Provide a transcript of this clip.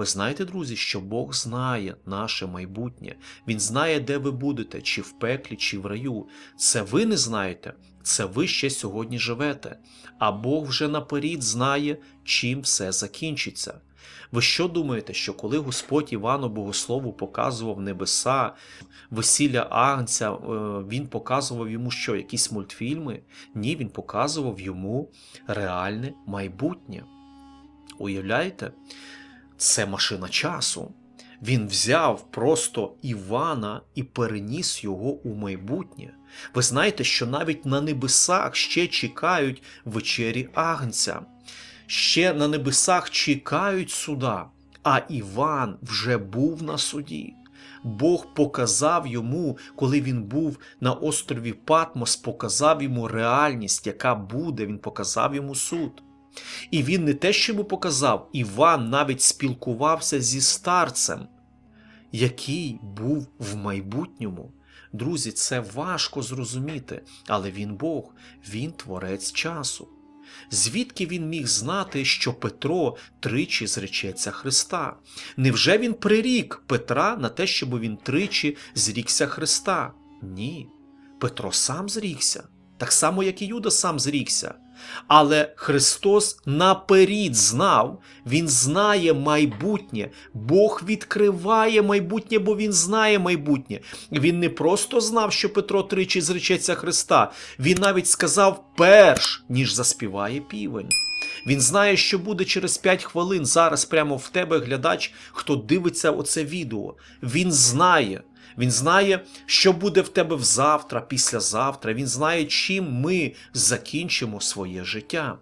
Ви знаєте, друзі, що Бог знає наше майбутнє. Він знає, де ви будете, чи в пеклі, чи в раю. Це ви не знаєте, це ви ще сьогодні живете. А Бог вже наперед знає, чим все закінчиться. Ви що думаєте, що коли Господь Івану Богослову показував небеса, весілля Агнця, е, він показував йому що, якісь мультфільми? Ні, він показував йому реальне майбутнє. Уявляєте? Це машина часу. Він взяв просто Івана і переніс його у майбутнє. Ви знаєте, що навіть на небесах ще чекають вечері Агнця, ще на небесах чекають суда, а Іван вже був на суді. Бог показав йому, коли він був на острові Патмос, показав йому реальність, яка буде, він показав йому суд. І він не те, що йому показав, Іван навіть спілкувався зі старцем, який був в майбутньому. Друзі, це важко зрозуміти, але він Бог, він творець часу. Звідки він міг знати, що Петро тричі зречеться Христа? Невже він прирік Петра на те, щоб він тричі зрікся Христа? Ні. Петро сам зрікся, так само, як і Юда сам зрікся. Але Христос наперід знав, Він знає майбутнє. Бог відкриває майбутнє, бо Він знає майбутнє. Він не просто знав, що Петро тричі зречеться Христа, він навіть сказав перш, ніж заспіває півень. Він знає, що буде через 5 хвилин зараз прямо в тебе глядач, хто дивиться оце відео. Він знає. Він знає, що буде в тебе взавтра, післязавтра. Він знає, чим ми закінчимо своє життя.